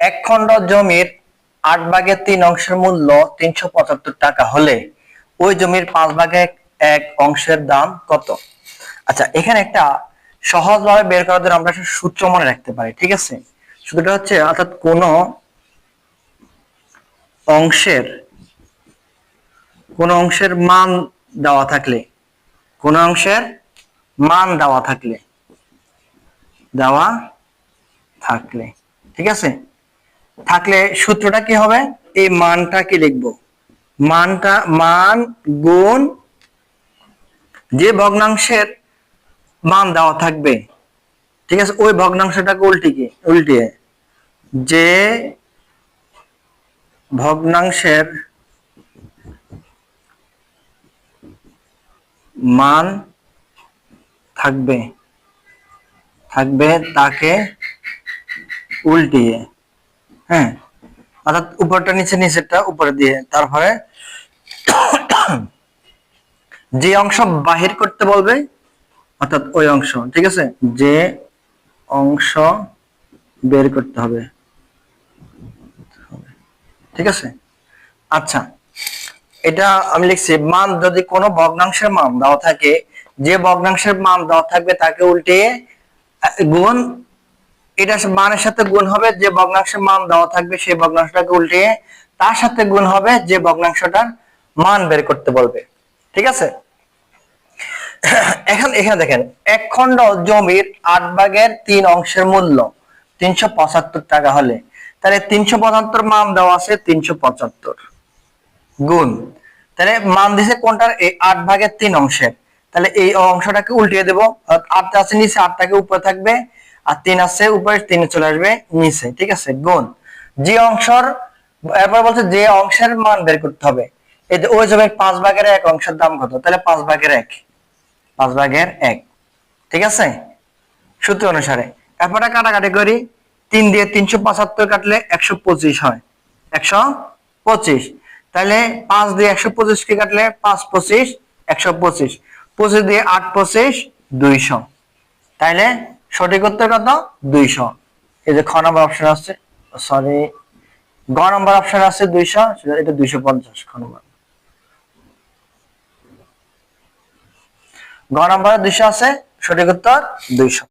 এক খণ্ড জমির আট ভাগের তিন অংশের মূল্য তিনশো পঁচাত্তর টাকা হলে ওই জমির পাঁচ ভাগে এক অংশের দাম কত? আচ্ছা এখানে একটা সহজভাবে বের করার জন্য আমরা সূত্র মনে রাখতে পারি, ঠিক আছে? সূত্রটা হচ্ছে, অর্থাৎ কোন অংশের কোন অংশের মান দেওয়া থাকলে, কোন অংশের মান দেওয়া থাকলে দেওয়া থাকলে, ঠিক আছে? থাকলে সূত্রটা কি হবে? এই মানটা কি লিখব? মানটা, মান, গুণ, যে ভগ্নাংশের মান দেওয়া থাকবে। ঠিক আছে? ওই ভগ্নাংশটাকে উল্টিকে উল্টিয়ে যে ভগ্নাংশের মান থাকবে থাকবে তাকে উল্টিয়ে। হ্যাঁ। অর্থাৎ উপরটা নিচে নিচেরটা উপরে দিয়ে। তারপরে যে অংশ বাহির করতে বলবে অর্থাৎ ওই অংশ ঠিক আছে? যে অংশ বের করতে হবে। ঠিক আছে? আচ্ছা এটা আমি লিখছি মান যদি কোনো ভগ্নাংশের মান দেওয়া থাকে যে ভগ্নাংশের মান দেওয়া থাকবে তাকে উল্টিয়ে আহ, গুণ এটা মানের সাথে গুণ হবে, যে ভগ্নাংশের মান দেওয়া থাকবে সেই ভগ্নাংশটাকে উল্টিয়ে তার সাথে গুণ হবে, যে ভগ্নাংশটার মান বের করতে বলবে। ঠিক আছে? এখন এখানে দেখেন, এক খণ্ড জমির আট ভাগের তিন অংশের মূল্য, তিনশো পঁচাত্তর টাকা হলে। তাহলে তিনশো পঁচাত্তর মান দেওয়া আছে তিনশো পঁচাত্তর। গুণ। তাহলে মান দিছে কোনটার? এই আট ভাগের তিন অংশের। তাহলে এই অংশটাকে উল্টিয়ে দেবো। আটটা আছে নিচে, আটটাকে উপরে থাকবে। আর তিন আছে, উপরে তিনে চলে আসবে, নিচে, ঠিক আছে? গুণ। যে অংশর, এরপর বলছে যে অংশের মান বের করতে হবে। এই ওই জমির পাঁচ ভাগের এক অংশের দাম কত? তাহলে পাঁচ ভাগের এক। পাঁচ ভাগের এক। ঠিক আছে? সূত্র অনুসারে। এরপরে কাটাকাটি করি। তিন দিয়ে তিনশো পঁচাত্তর কাটলে একশো পঁচিশ হয়। একশো পঁচিশ। তাহলে পাঁচ দিয়ে একশো পঁচিশ কে কাটলে পাঁচ পঁচিশ, একশো পঁচিশ। পঁচিশ দিয়ে আট পঁচিশ, দুইশো। তাইলে সঠিক উত্তর কত? দুইশো। এই যে খ নম্বর অপশন আছে সরি গ নম্বর অপশন আছে দুইশো এটা দুইশো পঞ্চাশ, খ নম্বর। গ নম্বরে দুইশো আছে, সঠিক উত্তর দুইশো।